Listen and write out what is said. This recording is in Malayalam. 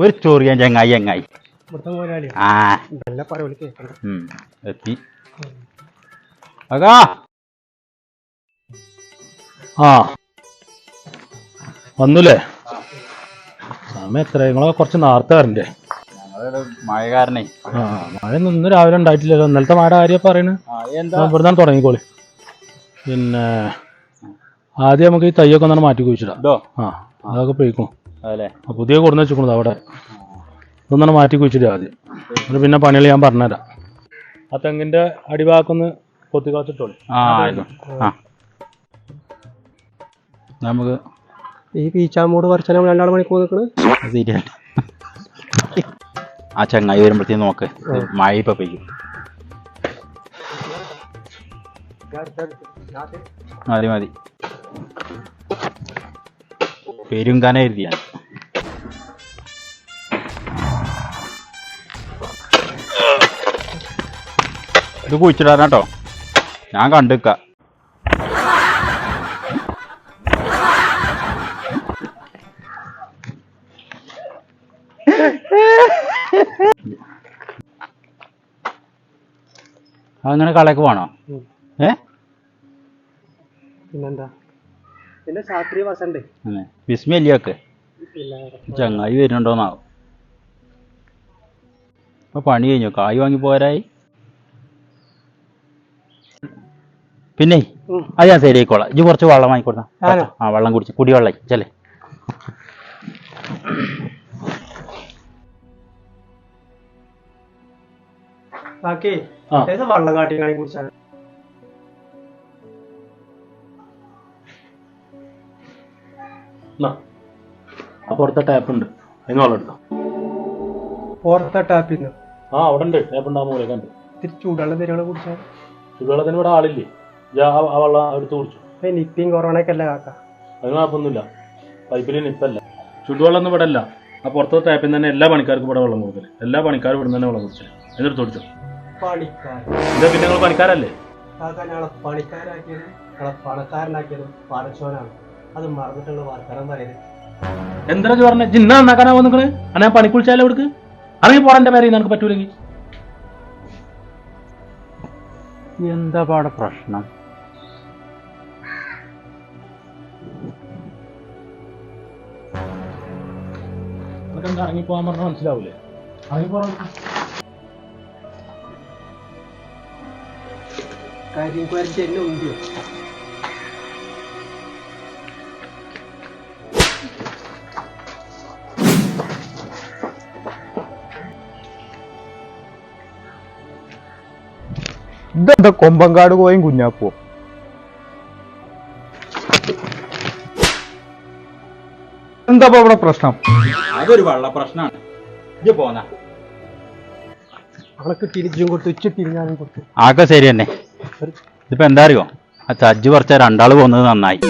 ഒരു ചൊറിയാൻ ചങ്ങായി ചങ്ങായി. മുതലാളി. ആ. ഉം, എത്തി. ആ. വന്നുല്ലേ സമയം എത്ര നിങ്ങളെ കുറച്ച് നേരത്തെ വരണ്ടേ? ഞങ്ങളുടെ മഴ കാരണേ ആ മഴ ഇന്ന് രാവിലെ ഉണ്ടായിട്ടില്ലല്ലോ. ഇന്നലത്തെ മഴ കാര്യം പറയണ്. എന്താ? ഇവിടുന്നാണ് തുടങ്ങിക്കോളി. പിന്നെ ആദ്യം നമുക്ക് ഈ തയ്യൊക്കെ ഒന്നാണ് മാറ്റി കുഴിച്ചിടാം. ഇതോ? ആ അതൊക്കെ പോയിക്കും. അതല്ലേ? പുതിയ കൊടുന്ന് വെച്ചിരിക്കുന്നത് അവിടെ. ഇതൊന്നാണ് മാറ്റി കുഴിച്ചിട്ട് ആദ്യം. എന്നിട്ട് പിന്നെ പണികൾ ഞാൻ പറഞ്ഞുതരാം. ആ തെങ്ങിന്റെ അടിഭാഗത്തൊന്ന് കൊത്തി കളച്ചിട്ടോളി. ആ ആയിക്കോട്ടെ. ആ. നമുക്ക് ഈ പീച്ചാമൂട് കുറച്ചാൽ നമ്മൾ രണ്ടാൾ മണിക്കൂർ നിൽക്കണ്? സീരിയൽ ആ ചങ്ങായി വരുമ്പോഴത്തേക്ക് നോക്ക്. മഴ ഇപ്പൊ പെയ്യും. മതി മതി. പെരുങ്കാന എഴുതിയാണ് കുഴിച്ചിടാനാ കേട്ടോ ഞാൻ കണ്ടുക്ക. അങ്ങനെ കളയൊക്കെ വേണോ. ഏ? പിന്നെന്താ? പിന്നെ ശാസ്ത്രീയ വസണ്ടേ വിസ്മി വിസ്മയല്ലിയൊക്കെ ചങ്ങായി വരുന്നുണ്ടോന്നാവും? ഇപ്പൊ പണി കഴിഞ്ഞു? കായ് വാങ്ങി പോരായി? പിന്നെ. അത് ഞാൻ ശരിയായിക്കോളാം ഇജ്ജ് കുറച്ച് വെള്ളം വാങ്ങിക്കൊടുത്താ? ആ വെള്ളം കുടിച്ച്. കുടിവെള്ളം ചെല്ലേ ബാക്കി വള്ളം കുടിച്ചാണ് പുറത്തെ ടാപ്പ് ഉണ്ട്. അതിന് വെള്ളം എടുത്തോ. പുറത്തെ ടാപ്പിൽ ആ അവിടെ ഉണ്ട് ടാപ്പ് ഉണ്ടാകുമ്പോൾ ചൂടുവെള്ളം തരുവാണ് കുടിച്ചാൽ ചൂടുവെള്ളത്തിന് ഇവിടെ ആളില്ലേ? ആ ആ വെള്ളം എടുത്ത് കുടിച്ചു. ഇപ്പൊ നിപ്പിയും കൊറോണയൊക്കെ അല്ലേ കാക്ക? അതിന് കുഴപ്പമൊന്നുമില്ല. പൈപ്പിൽ നിപ്പല്ല. ചുടുവെള്ളം ഒന്നും ഇവിടെ അല്ല ആ പുറത്തെ ടാപ്പിൽ തന്നെ എല്ലാ പണിക്കാർക്കും ഇവിടെ വെള്ളം കൊടുക്കൽ. എല്ലാ പണിക്കാരും ഇവിടെ തന്നെ വെള്ളം കുടിച്ചത് എന്നിട്ട് കുടിച്ചു? പണിക്കാർ ഇതാ പിന്നെ നിങ്ങൾ പണിക്കാരല്ലേ? കാക്ക ഞങ്ങളെ പണിക്കാരാക്കിയത് ഞങ്ങളെ പണക്കാരനാക്കിയത് പടച്ചോനാണ് അത് മറന്നിട്ടുള്ള വർത്തനം പറയുന്നത് എന്താ പറഞ്ഞ? ജിന്ന നന്നാക്കാനാ നിക്കണ് അന്നാ ഞാൻ പണിക്കുളിച്ചാലോ ഇവിടക്ക്? അറിയി പോടാ പേരെ നിനക്ക് പറ്റൂലെങ്കിൽ എന്താ പാടെ പ്രശ്നം? നിനക്ക് എന്താ ഇറങ്ങി പോകാൻ പറഞ്ഞാൽ മനസ്സിലാവൂലേ? ഇറങ്ങി പോകാൻ കാര്യം കുരച്ച് എന്നെ ഉണ്ടിയോ ഇതെന്താ കൊമ്പങ്കാട് പോയും കുഞ്ഞാപ്പോ എന്താ അവിടെ ഇവിടെ പ്രശ്നം? അതൊരു വെള്ള പ്രശ്നമാണ് ഇജ്ജ് പോന്ന. അവളെ തിരിച്ചും കൊടുത്തു ഉച്ച തിരിഞ്ഞാലും കൊടുത്തു. ആക്കെ ശരി തന്നെ ഇതിപ്പോ എന്താ അറിയോ? ആ ചജ്ജ് പറിച്ച രണ്ടാൾ പോകുന്നത് നന്നായി.